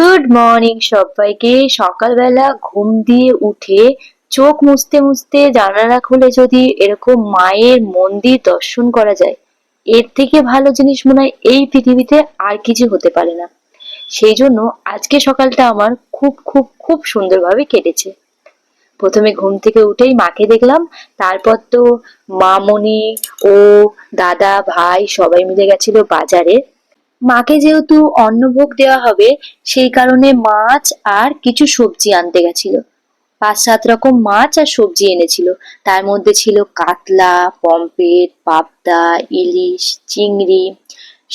Good morning সবাইকে। সকালবেলা ঘুম দিয়ে উঠে চোখ মুছতে মুছতে জানালা খুলে যদি এরকম মায়ের মন্দির দর্শন করা যায়, এর থেকে ভালো জিনিস মনে হয় এই পৃথিবীতে আর কিছু হতে পারে না। সেই জন্য আজকে সকালটা আমার খুব খুব খুব সুন্দরভাবে কেটেছে। প্রথমে ঘুম থেকে উঠেই মাকে দেখলাম, তারপর তো মামনি ও দাদা, ভাই সবাই মিলে গেছিল বাজারে। মাকে যেহেতু অন্নভোগ দেওয়া হবে, সেই কারণে মাছ আর কিছু সবজি আনতে গেছিল। পাঁচ সাত রকম মাছ আর সবজি এনেছিল। তার মধ্যে ছিল কাতলা পম্পেট পাবদা, ইলিশ, চিংড়ি,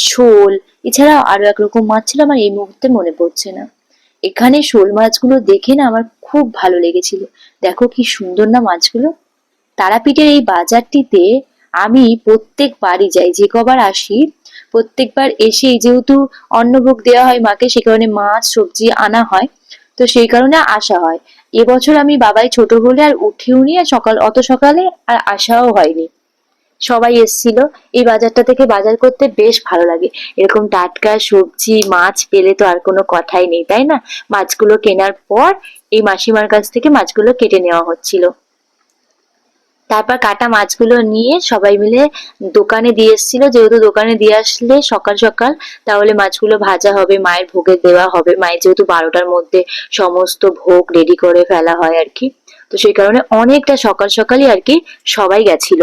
শোল। এছাড়াও আরও এক রকম মাছ ছিল, আমার এই মুহূর্তে মনে পড়ছে না। এখানে শোল মাছগুলো দেখে না আমার খুব ভালো লেগেছিল। দেখো কি সুন্দর না মাছগুলো। তারাপীঠের এই বাজারটিতে আমি প্রত্যেকবারই যাই। যে কবার আসি প্রত্যেকবার এসে যেহেতু অন্নভোগ দেওয়া হয় মাকে, সে কারণে মাছ, সবজি আনা হয়। তো সেই কারণে আসা হয়। এবছর আমি বাবাই ছোট বলে আর উঠেও নি আর সকাল, অত সকালে আর আসাও হয়নি। সবাই এসছিল। এই বাজারটা থেকে বাজার করতে বেশ ভালো লাগে। এরকম টাটকা সবজি, মাছ পেলে তো আর কোনো কথাই নেই, তাই না? মাছগুলো কেনার পর এই মাসিমার কাছ থেকে মাছগুলো কেটে নেওয়া হচ্ছিল। তারপর কাটা মাছগুলো নিয়ে সবাই মিলে দোকানে দিয়ে এসেছিল। যেহেতু দোকানে দিয়ে আসলে সকাল সকাল, তাহলে মাছগুলো ভাজা হবে, মায়ের ভোগে দেওয়া হবে। মায়ের যেহেতু বারোটার মধ্যে সমস্ত ভোগ রেডি করে ফেলা হয় আর কি। তো সেই কারণে অনেকটা সকাল সকালই আর কি সবাই গেছিল।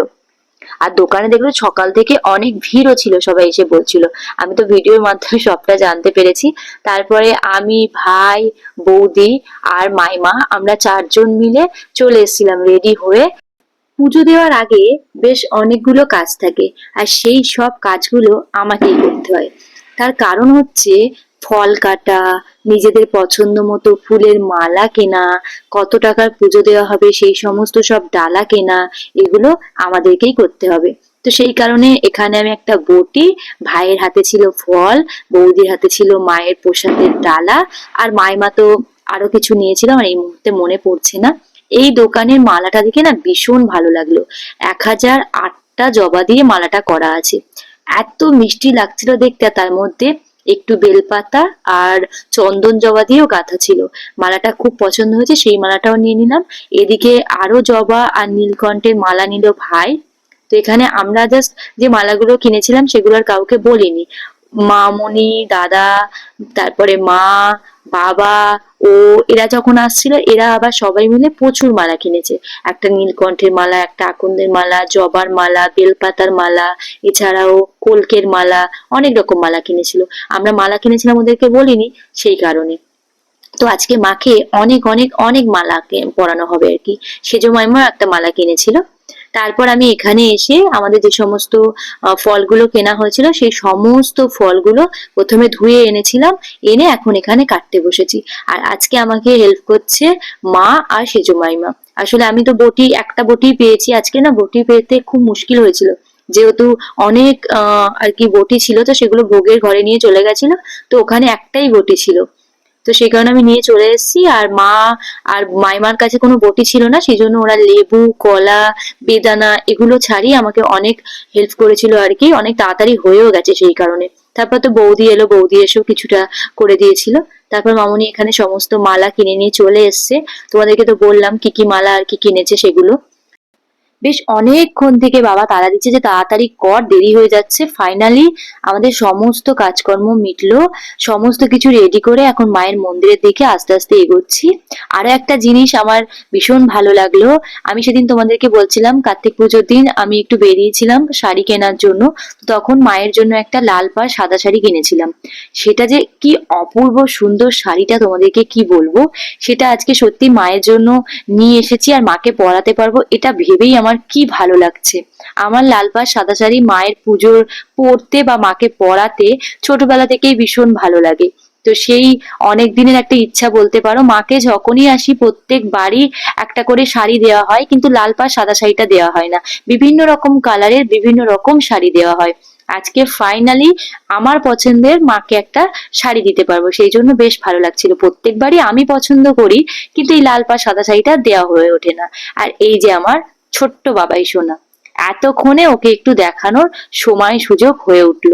আর দোকানে দেখল সকাল থেকে অনেক ভিড়ও ছিল, সবাই এসে বলছিল। আমি তো ভিডিওর মাধ্যমে সবটা জানতে পেরেছি। তারপরে আমি, ভাই, বৌদি আর মাইমা, আমরা চারজন মিলে চলে এসেছিলাম রেডি হয়ে। পুজো দেওয়ার আগে বেশ অনেকগুলো কাজ থাকে, আর সেই সব কাজগুলো আমাকেই করতে হয়। তার কারণ হচ্ছে ফল কাটা, নিজেদের পছন্দ মতো ফুলের মালা কেনা, কত টাকার পুজো দেওয়া হবে, সেই সমস্ত সব ডালা কেনা, এগুলো আমাদেরকেই করতে হবে। তো সেই কারণে এখানে আমি একটা বটি, ভাইয়ের হাতে ছিল ফল, বৌদির হাতে ছিল মায়ের প্রসাদের ডালা, আর মাইমা তো আরও কিছু নিয়েছিল, আমার এই মুহূর্তে মনে পড়ছে না। এই দোকানের মালাটা দেখে না ভীষণ ভালো লাগল। এক হাজার আটটা জবা দিয়ে মালাটা করা আছে। এত মিষ্টি লাগছিল দেখতে, তার মধ্যে একটু বেলপাতা আর চন্দন জবা দিয়েও গাঁথা ছিল। মালাটা খুব পছন্দ হয়েছে, সেই মালাটাও নিয়ে নিলাম। এদিকে আরও জবা আর নীলকণ্ঠের মালা নিল ভাই। তো এখানে আমরা জাস্ট যে মালাগুলো কিনেছিলাম, সেগুলো আর কাউকে বলিনি। মামনি, দাদা, তারপরে মা, বাবা, ও, এরা যখন আসছিল, এরা আবার সবাই মিলে প্রচুর মালা কিনেছে। একটা নীলকণ্ঠের মালা, একটা আকন্দের মালা, জবার মালা, বেলপাতার মালা, এছাড়াও কলকের মালা, অনেক রকম মালা কিনেছিল। আমরা মালা কিনেছিলাম ওদেরকে বলিনি, সেই কারণে। তো আজকে মাকে অনেক অনেক অনেক মালা পরানো হবে আর কি। সেজো মাইমা একটা মালা কিনেছিল। তারপর আমি এখানে এসে আমাদের যে সমস্ত ফলগুলো কেনা হয়েছিল, সেই সমস্ত ফলগুলো প্রথমে ধুয়ে এনেছিলাম, এনে এখন এখানে কাটতে বসেছি। আর আজকে আমাকে হেল্প করছে মা আর সেজো মাইমা। আসলে আমি তো বটি, একটা বটি পেয়েছি আজকে না, বটি পেতে খুব মুশকিল হয়েছিল। যেহেতু অনেক আর কি বটি ছিল, তো সেগুলো ভোগের ঘরে নিয়ে চলে গেছিল, তো ওখানে একটাই বটি ছিল। তো সেই কারণে আমি নিয়ে চলে এসেছি। আর মা আর মাইমার কাছে কোনো বটি ছিল না সেই জন্য ওরা লেবু, কলা, বেদানা এগুলো ছাড়িয়ে আমাকে অনেক হেল্প করেছিল আর কি। অনেক তাড়াতাড়ি হয়েও গেছে সেই কারণে। তারপর তো বৌদি এলো, বৌদি এসেও কিছুটা করে দিয়েছিল। তারপর মামনি এখানে সমস্ত মালা কিনে নিয়ে চলে এসছে। তোমাদেরকে তো বললাম কি কি মালা আর কি কিনেছে সেগুলো। বেশ অনেকক্ষণ থেকে বাবা তাড়া দিচ্ছে যে তাড়াতাড়ি কর, দেরি হয়ে যাচ্ছে। ফাইনালি আমাদের সমস্ত কাজকর্ম মিটলো। সমস্ত কিছু রেডি করে এখন মায়ের মন্দিরের দিকে আস্তে আস্তে এগোচ্ছি। আরও একটা জিনিস আমার ভীষণ ভালো লাগল। আমি সেদিন তোমাদেরকে বলছিলাম, কার্তিক পুজোর দিন আমি একটু বেরিয়েছিলাম শাড়ি কেনার জন্য। তখন মায়ের জন্য একটা লাল পাড় সাদা শাড়ি কিনেছিলাম। সেটা যে কি অপূর্ব সুন্দর শাড়িটা তোমাদেরকে কি বলব? সেটা আজকে সত্যি মায়ের জন্য নিয়ে এসেছি আর মাকে পরাতে পারব, এটা ভেবেই আমার কি ভালো লাগছে। আমার লাল পাড় সাদা শাড়ি মায়ের পুজোর পরতে বা মাকে পরাতে ছোটবেলা থেকেই ভীষণ ভালো লাগে। তো সেই অনেক দিনের একটা ইচ্ছা বলতে পারো, মাকে যখনই আসি প্রত্যেক বাড়ি একটা করে শাড়ি দেওয়া হয়, কিন্তু লাল পাড় সাদা শাড়িটা দেওয়া হয় না। বিভিন্ন রকম কালারের বিভিন্ন রকম শাড়ি দেওয়া হয়। আজকে ফাইনালি আমার পছন্দের মাকে একটা শাড়ি দিতে পারব, সেই জন্য বেশ ভালো লাগছিল। প্রত্যেকবারই আমি পছন্দ করি, কিন্তু এই লাল পাড় সাদা শাড়িটা দেওয়া হয়ে ওঠে না। আর এই যে আমার ছোট্ট বাবাই সোনা। এতক্ষণে ওকে একটু দেখানোর সময় সুযোগ হয়ে উঠল।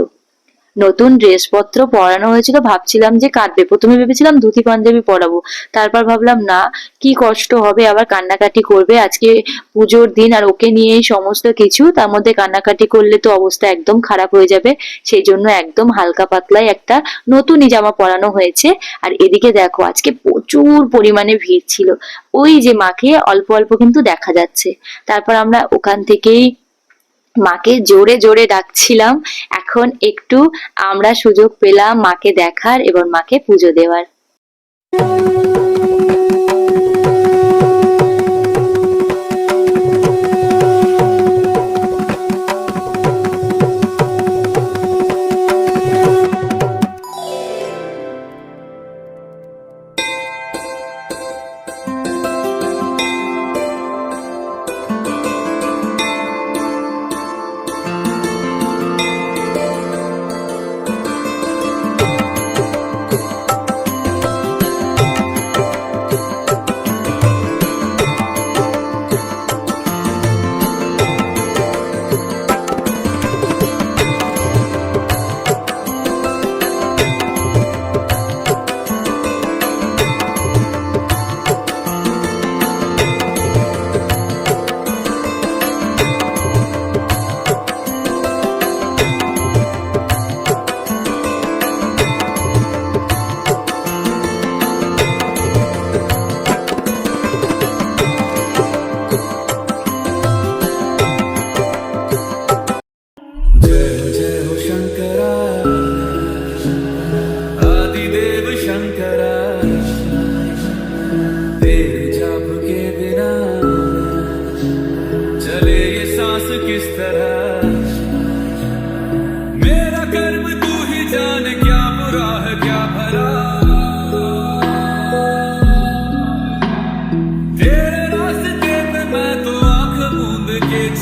নতুন ড্রেসপত্র পরানো হয়েছিল, ভাবছিলাম যে কাঁদবে প্রথমে ভেবেছিলাম ধুতি পাঞ্জাবি পরাবো। তারপর ভাবলাম, না, কি কষ্ট হবে, আবার কান্নাকাটি করবে। আজকে পুজোর দিন আর ওকে নিয়েই সমস্ত কিছু। তার মধ্যে কান্নাকাটি করলে তো অবস্থা একদম খারাপ হয়ে যাবে। সেই জন্য একদম হালকা পাতলাই একটা নতুনই জামা পরানো হয়েছে। আর এদিকে দেখো, আজকে প্রচুর পরিমাণে ভিড় ছিল। ওই যে মাকে অল্প অল্প কিন্তু দেখা যাচ্ছে। তারপর আমরা ওখান থেকেই মাকে জোরে জোরে ডাকছিলাম। এখন একটু আমরা সুযোগ পেলাম মাকে দেখার এবং মাকে পুজো দেওয়ার।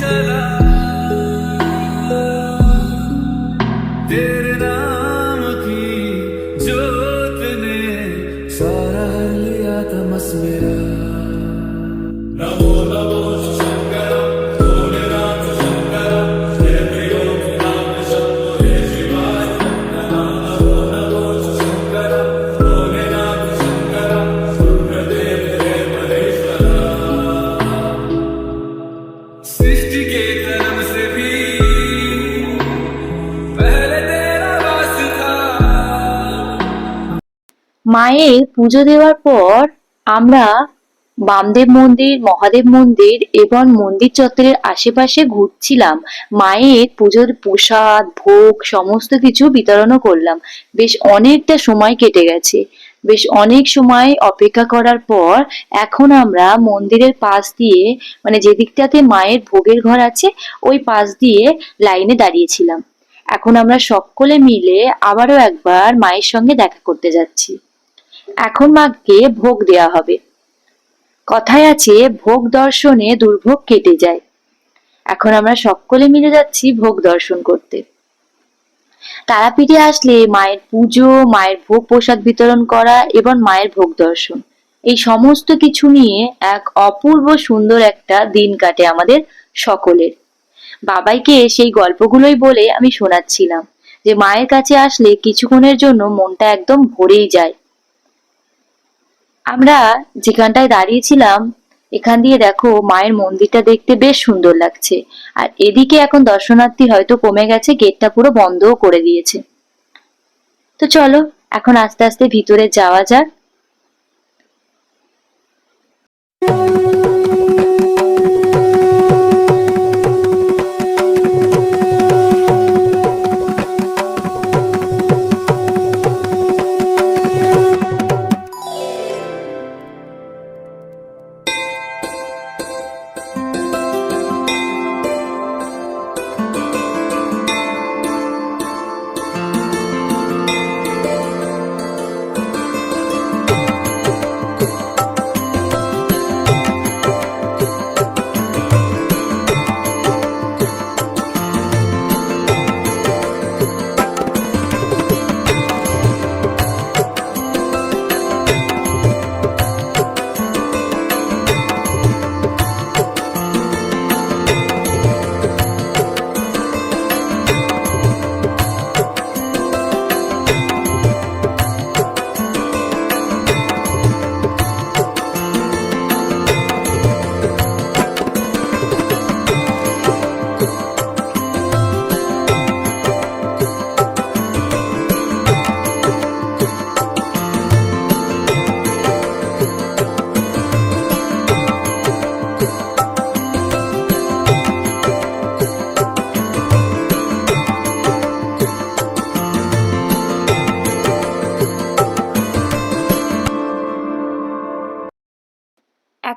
चला মায়ের পুজো দেওয়ার পর আমরা বামদেব মন্দির, মহাদেব মন্দির এবং মন্দির চত্বরের আশেপাশে ঘুরছিলাম। মায়ের পুজোর প্রসাদ, ভোগ সমস্ত কিছু বিতরণও করলাম। বেশ অনেকটা সময় কেটে গেছে। বেশ অনেক সময় অপেক্ষা করার পর এখন আমরা মন্দিরের পাশ দিয়ে মানে যেদিকটাতে মায়ের ভোগের ঘর আছে, ওই পাশ দিয়ে লাইনে দাঁড়িয়েছিলাম। এখন আমরা সকলে মিলে আবারও একবার মায়ের সঙ্গে দেখা করতে যাচ্ছি। এখন মাকে ভোগ দেয়া হবে। কথায় আছে, ভোগ দর্শনে দুর্ভোগ কেটে যায়। এখন আমরা সকলে মিলে যাচ্ছি ভোগ দর্শন করতে। তারাপীঠে আসলে মায়ের পুজো, মায়ের ভোগ প্রসাদ বিতরণ করা এবং মায়ের ভোগ দর্শন, এই সমস্ত কিছু নিয়ে এক অপূর্ব সুন্দর একটা দিন কাটে আমাদের সকলের। বাবাইকে সেই গল্পগুলোই বলে আমি শোনাচ্ছিলাম, যে মায়ের কাছে আসলে কিছুক্ষণের জন্য মনটা একদম ভরেই যায়। আমরা যেখানটায় দাঁড়িয়েছিলাম, এখান দিয়ে দেখো মায়ের মন্দিরটা দেখতে বেশ সুন্দর লাগছে। আর এদিকে এখন দর্শনার্থী হয়তো কমে গেছে, গেটটা পুরো বন্ধও করে দিয়েছে। তো চলো, এখন আস্তে আস্তে ভিতরে যাওয়া যাক।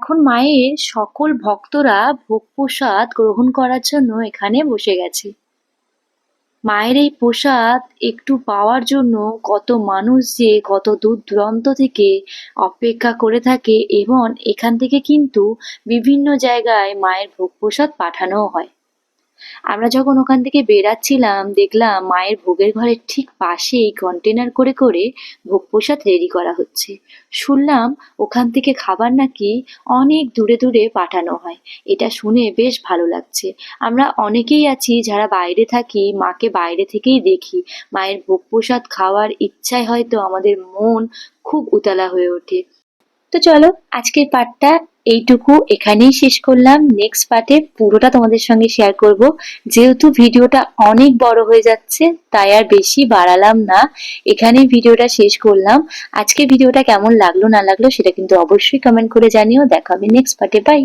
এখন মায়ের সকল ভক্তরা ভোগ প্রসাদ গ্রহণ করার জন্য এখানে বসে গেছে। মায়ের এই প্রসাদ একটু পাওয়ার জন্য কত মানুষ যে কত দূর দূরান্ত থেকে অপেক্ষা করে থাকে, এবং এখান থেকে কিন্তু বিভিন্ন জায়গায় মায়ের ভোগ প্রসাদ পাঠানো হয়। আমরা যখন ওখান থেকে বেরাচ্ছিলাম দেখলাম মায়ের ভোগের ঘরের ঠিক পাশেই কন্টেনার করে করে ভোগ প্রসাদ রেডি করা হচ্ছে। শুনলাম ওখান থেকে খাবার নাকি অনেক দূরে দূরে পাঠানো হয়। এটা শুনে বেশ ভালো লাগছে। আমরা অনেকেই আছি যারা বাইরে থাকি, মাকে বাইরে থেকেই দেখি। মায়ের ভোগ প্রসাদ খাওয়ার ইচ্ছায় হয়তো আমাদের মন খুব উতলা হয়ে ওঠে। তো চলো, আজকের পাঠটা এইটুকু এখানেই শেষ করলাম। নেক্সট পার্টে পুরোটা তোমাদের সঙ্গে শেয়ার করব। যেহেতু ভিডিওটা অনেক বড় হয়ে যাচ্ছে, তাই আর বেশি বাড়ালাম না। এখানেই ভিডিওটা শেষ করলাম। আজকে ভিডিওটা কেমন লাগল, না লাগল, সেটা কিন্তু অবশ্যই কমেন্ট করে জানিও। দেখা হবে নেক্সট পার্টে বাই